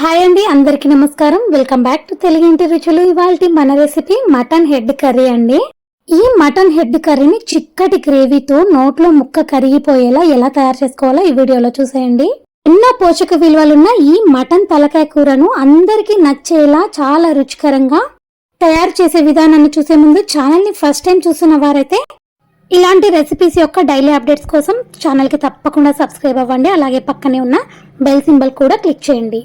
Hi అండి అందరికి నమస్కారం. వెల్కమ్ బ్యాక్ టు తెలుగు ఇంటి రుచులు. ఇవాళ మన రెసిపీ మటన్ హెడ్ కర్రీ అండి. ఈ మటన్ హెడ్ కర్రీని చిక్కటి గ్రేవీతో నోట్లో ముక్క కరిగిపోయేలా ఎలా తయారు చేసుకోవాలో ఈ వీడియోలో చూసేయండి. ఎన్నో పోషక విలువలున్న ఈ మటన్ తలకాయ కూరను అందరికీ నచ్చేలా చాలా రుచికరంగా తయారు చేసే విధానాన్ని చూసే ముందు ఛానల్ని ఫస్ట్ టైం చూస్తున్న వారైతే ఇలాంటి రెసిపీస్ యొక్క డైలీ అప్డేట్స్ కోసం ఛానల్కి తప్పకుండా సబ్స్క్రైబ్ అవ్వండి. అలాగే పక్కనే ఉన్న బెల్ సింబల్ కూడా క్లిక్ చేయండి.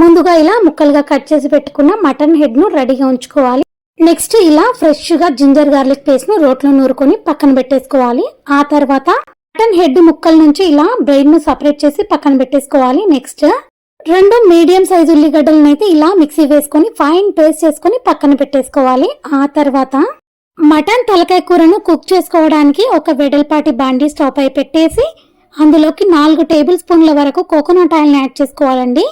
ముందుగా ఇలా ముక్కలుగా కట్ చేసి పెట్టుకున్న మటన్ హెడ్ను రెడీగా ఉంచుకోవాలి. నెక్స్ట్ ఇలా ఫ్రెష్గా జింజర్ గార్లిక్ పేస్ట్ను రోట్లో నూరుకొని పక్కన పెట్టేసుకోవాలి. ఆ తర్వాత మటన్ హెడ్ ముక్కల నుంచి ఇలా బ్రెయిన్ను సపరేట్ చేసి పక్కన పెట్టేసుకోవాలి. నెక్స్ట్ రెండు మీడియం సైజు ఉల్లిగడ్డలను అయితే ఇలా మిక్సీ వేసుకొని ఫైన్ పేస్ట్ చేసుకొని పక్కన పెట్టేసుకోవాలి. ఆ తర్వాత మటన్ తలకాయ కూరను కుక్ చేసుకోవడానికి ఒక వెడల్పాటి బాండీ స్టవ్ పై పెట్టేసి అందులోకి నాలుగు టేబుల్ స్పూన్ల వరకు కోకోనట్ ఆయిల్ని యాడ్ చేసుకోవాలండి.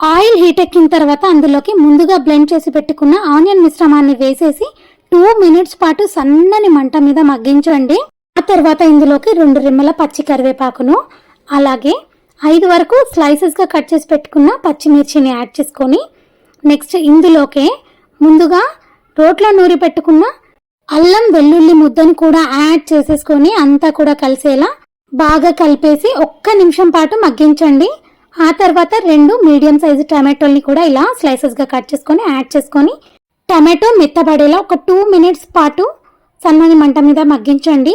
ఆయిల్ హీట్ ఎక్కిన తర్వాత అందులోకి ముందుగా బ్లెండ్ చేసి పెట్టుకున్న ఆనియన్ మిశ్రమాన్ని వేసేసి టూ మినిట్స్ పాటు సన్నని మంట మీద మగ్గించండి. ఆ తర్వాత ఇందులోకి రెండు రిమ్మల పచ్చి కరివేపాకును అలాగే ఐదు వరకు స్లైసెస్గా కట్ చేసి పెట్టుకున్న పచ్చిమిర్చిని యాడ్ చేసుకొని నెక్స్ట్ ఇందులోకే ముందుగా రోట్లో నూరి పెట్టుకున్న అల్లం వెల్లుల్లి ముద్దను కూడా యాడ్ చేసేసుకొని అంతా కూడా కలిసేలా బాగా కలిపేసి ఒక్క నిమిషం పాటు మగ్గించండి. ఆ తర్వాత రెండు మీడియం సైజు టమాటోల్ని కూడా ఇలా స్లైసెస్గా కట్ చేసుకొని యాడ్ చేసుకొని టమాటో మెత్తబడేలా ఒక టూ మినిట్స్ పాటు సన్నని మంట మీద మగ్గించండి.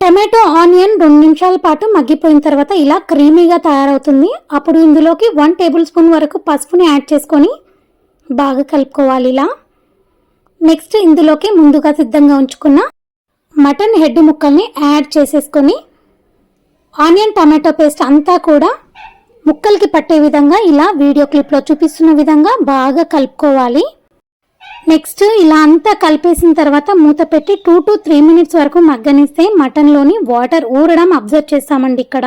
టమాటో ఆనియన్ రెండు నిమిషాల పాటు మగ్గిపోయిన తర్వాత ఇలా క్రీమీగా తయారవుతుంది. అప్పుడు ఇందులోకి వన్ టేబుల్ స్పూన్ వరకు పసుపుని యాడ్ చేసుకొని బాగా కలుపుకోవాలి ఇలా. నెక్స్ట్ ఇందులోకి ముందుగా సిద్ధంగా ఉంచుకున్న మటన్ హెడ్ ముక్కల్ని యాడ్ చేసేసుకొని ఆనియన్ టమాటో పేస్ట్ అంతా కూడా ముక్కలకి పట్టే విధంగా ఇలా వీడియో క్లిప్లో చూపిస్తున్న విధంగా బాగా కలుపుకోవాలి. నెక్స్ట్ ఇలా అంతా కలిపేసిన తర్వాత మూత పెట్టి టూ టు త్రీ మినిట్స్ వరకు మగ్గనిస్తే మటన్లోని వాటర్ ఊరడం అబ్జర్వ్ చేస్తామండి ఇక్కడ.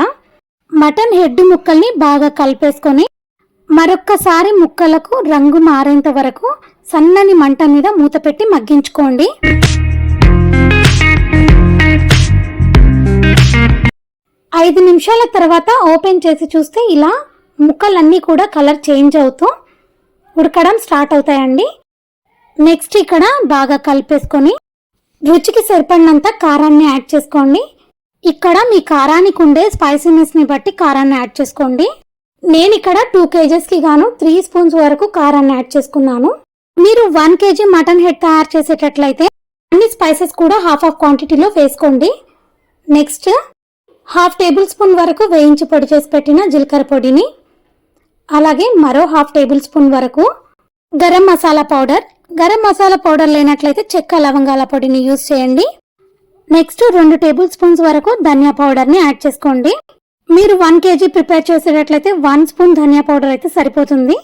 మటన్ హెడ్ ముక్కల్ని బాగా కలిపేసుకొని మరొక్కసారి ముక్కలకు రంగు మారేంత వరకు సన్నని మంట మీద మూత పెట్టి మగ్గించుకోండి. ఐదు నిమిషాల తర్వాత ఓపెన్ చేసి చూస్తే ఇలా ముక్కలన్నీ కూడా కలర్ చేంజ్ అవుతూ ఉడకడం స్టార్ట్ అవుతాయండి. నెక్స్ట్ ఇక్కడ బాగా కలిపేసుకొని రుచికి సరిపడినంత కారాన్ని యాడ్ చేసుకోండి. ఇక్కడ మీ కారానికి ఉండే స్పైసీనెస్ని బట్టి కారాన్ని యాడ్ చేసుకోండి. నేను ఇక్కడ టూ కేజెస్కి గాను త్రీ స్పూన్స్ వరకు కారాన్ని యాడ్ చేసుకున్నాను. మీరు వన్ కేజీ మటన్ హెడ్ తయారు చేసేటట్లయితే అన్ని స్పైసెస్ కూడా హాఫ్ ఆఫ్ క్వాంటిటీలో వేసుకోండి. నెక్స్ట్ హాఫ్ టేబుల్ స్పూన్ వరకు వేయించి పొడి చేసి పెట్టిన జీలకర్ర పొడిని అలాగే మరో హాఫ్ టేబుల్ స్పూన్ వరకు గరం మసాలా పౌడర్. గరం మసాలా పౌడర్ లేనట్లయితే చెక్క లవంగాల పొడిని యూజ్ చేయండి. నెక్స్ట్ రెండు టేబుల్ స్పూన్స్ వరకు ధనియా పౌడర్ని యాడ్ చేసుకోండి. మీరు వన్ కేజీ ప్రిపేర్ చేసేటట్లయితే వన్ స్పూన్ ధనియా పౌడర్ అయితే సరిపోతుంది.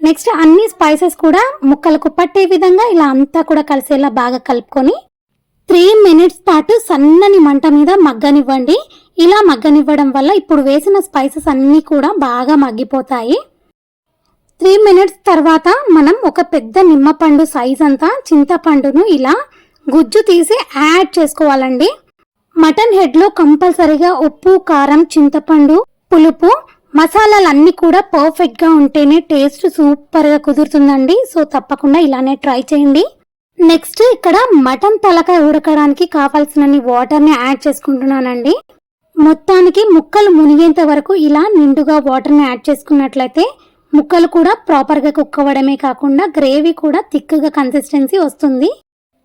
నెక్స్ట్ అన్ని స్పైసెస్ కూడా ముక్కలకు పట్టే విధంగా ఇలా అంతా కూడా కలిసేలా బాగా కలుపుకొని త్రీ మినిట్స్ పాటు సన్నని మంట మీద మగ్గనివ్వండి. ఇలా మగ్గనివ్వడం వల్ల ఇప్పుడు వేసిన స్పైసెస్ అన్నీ కూడా బాగా మగ్గిపోతాయి. త్రీ మినిట్స్ తర్వాత మనం ఒక పెద్ద నిమ్మపండు సైజ్ అంతా చింతపండును ఇలా గుజ్జు తీసి యాడ్ చేసుకోవాలండి. మటన్ హెడ్లో కంపల్సరీగా ఉప్పు కారం చింతపండు పులుపు మసాలాలన్నీ కూడా పర్ఫెక్ట్గా ఉంటేనే టేస్ట్ సూపర్గా కుదురుతుందండి. సో తప్పకుండా ఇలానే ట్రై చేయండి. నెక్స్ట్ ఇక్కడ మటన్ తలకాయ ఉడకడానికి కావాల్సినన్ని వాటర్ని యాడ్ చేసుకుంటున్నానండి. మొత్తానికి ముక్కలు మునిగేంత వరకు ఇలా నిండుగా వాటర్ని యాడ్ చేసుకున్నట్లయితే ముక్కలు కూడా ప్రాపర్గా కుక్ అవ్వడమే కాకుండా గ్రేవీ కూడా థిక్గా కన్సిస్టెన్సీ వస్తుంది.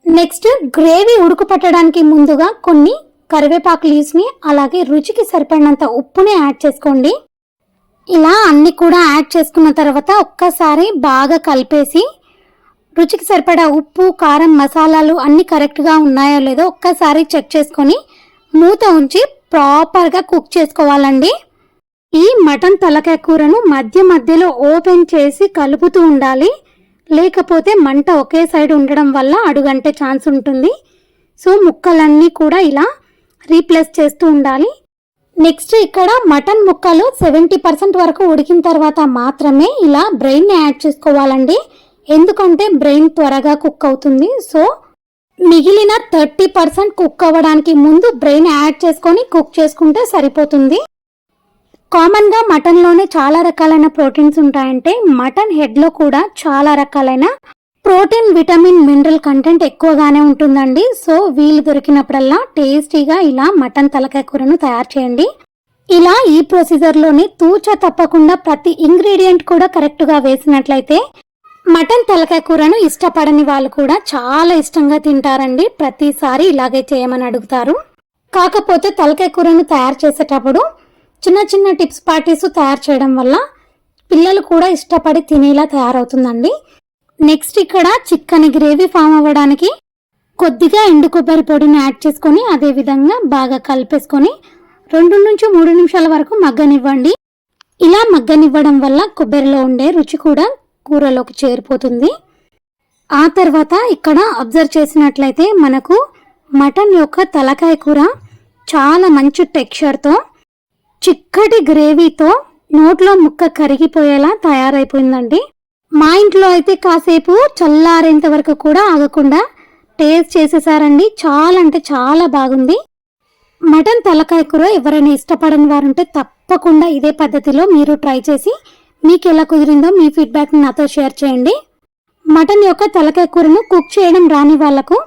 నెక్స్ట్ గ్రేవీ ఉడుకుపెట్టడానికి ముందుగా కొన్ని కరివేపాకు లీవ్స్ని అలాగే రుచికి సరిపడినంత ఉప్పుని యాడ్ చేసుకోండి. ఇలా అన్ని కూడా యాడ్ చేసుకున్న తర్వాత ఒక్కసారి బాగా కలిపేసి రుచికి సరిపడా ఉప్పు కారం మసాలాలు అన్నీ కరెక్ట్గా ఉన్నాయో లేదో ఒక్కసారి చెక్ చేసుకొని మూత ఉంచి ప్రాపర్గా కుక్ చేసుకోవాలండి. ఈ మటన్ తలకాయ కూరను మధ్య మధ్యలో ఓపెన్ చేసి కలుపుతూ ఉండాలి. లేకపోతే మంట ఒకే సైడ్ ఉండడం వల్ల అడుగంటే ఛాన్స్ ఉంటుంది. సో ముక్కలన్నీ కూడా ఇలా రీప్లేస్ చేస్తూ ఉండాలి. నెక్స్ట్ ఇక్కడ మటన్ ముక్కలు సెవెంటీ పర్సెంట్ వరకు ఉడికిన తర్వాత మాత్రమే ఇలా బ్రెయిన్ యాడ్ చేసుకోవాలండి. ఎందుకంటే బ్రెయిన్ త్వరగా కుక్ అవుతుంది. సో మిగిలిన థర్టీ పర్సెంట్ కుక్ అవ్వడానికి ముందు బ్రెయిన్ యాడ్ చేసుకొని కుక్ చేసుకుంటే సరిపోతుంది. కామన్గా మటన్లోనే చాలా రకాలైన ప్రోటీన్స్ ఉంటాయంటే మటన్ హెడ్లో కూడా చాలా రకాలైన ప్రోటీన్ విటమిన్ మినరల్ కంటెంట్ ఎక్కువగానే ఉంటుందండి. సో వీలు దొరికినప్పుడల్లా టేస్టీగా ఇలా మటన్ తలకాయ కూరను తయారు చేయండి. ఇలా ఈ ప్రొసీజర్లోని తూచ తప్పకుండా ప్రతి ఇంగ్రీడియంట్ కూడా కరెక్ట్గా వేసినట్లయితే మటన్ తలకాయ కూరను ఇష్టపడని వాళ్ళు కూడా చాలా ఇష్టంగా తింటారండి. ప్రతిసారి ఇలాగే చేయమని అడుగుతారు. కాకపోతే తలకాయ కూరను తయారు చేసేటప్పుడు చిన్న చిన్న టిప్స్ పార్టీస్ తయారు చేయడం వల్ల పిల్లలు కూడా ఇష్టపడి తినేలా తయారవుతుందండి. నెక్స్ట్ ఇక్కడ చిక్కని గ్రేవీ ఫామ్ అవ్వడానికి కొద్దిగా ఎండు కొబ్బరి పొడిని యాడ్ చేసుకొని అదే విధంగా బాగా కలిపేసుకొని రెండు నుంచి మూడు నిమిషాల వరకు మగ్గనివ్వండి. ఇలా మగ్గనివ్వడం వల్ల కొబ్బరిలో ఉండే రుచి కూడా కూరలోకి చేరిపోతుంది. ఆ తర్వాత ఇక్కడ అబ్జర్వ్ చేసినట్లయితే మనకు మటన్ యొక్క తలకాయ కూర చాలా మంచి టెక్స్చర్తో చిక్కటి గ్రేవీతో నోట్లో ముక్క కరిగిపోయేలా తయారైపోయిందండి. మా ఇంట్లో అయితే కాసేపు చల్లారేంత వరకు కూడా ఆగకుండా టేస్ట్ చేసేసారండి. చాలా అంటే చాలా బాగుంది. మటన్ తలకాయ కూర ఎవరైనా ఇష్టపడని వారుంటే తప్పకుండా ఇదే పద్ధతిలో మీరు ట్రై చేసి మీకు ఎలా కుదిరిందో మీ ఫీడ్బ్యాక్ని నాతో షేర్ చేయండి. మటన్ యొక్క తలకాయ కూరను కుక్ చేయడం రాని వాళ్ళకు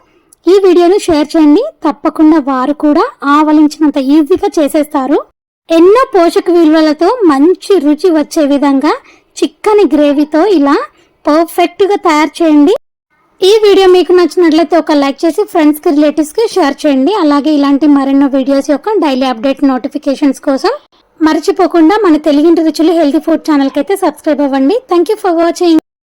ఈ వీడియోను షేర్ చేయండి. తప్పకుండా వారు కూడా ఆవలించినంత ఈజీగా చేసేస్తారు. ఎన్నో పోషక విలువలతో మంచి రుచి వచ్చే విధంగా చిక్కని గ్రేవీతో ఇలా పర్ఫెక్ట్గా తయారు చేయండి. ఈ వీడియో మీకు నచ్చినట్లయితే ఒక లైక్ చేసి ఫ్రెండ్స్కి రిలేటివ్స్కి షేర్ చేయండి. అలాగే ఇలాంటి మరెన్నో వీడియోస్ యొక్క డైలీ అప్డేట్ నోటిఫికేషన్స్ కోసం మర్చిపోకుండా మన తెలుగింటి రుచులు హెల్తీ ఫుడ్ ఛానల్కి అయితే సబ్స్క్రైబ్ అవ్వండి. Thank you for watching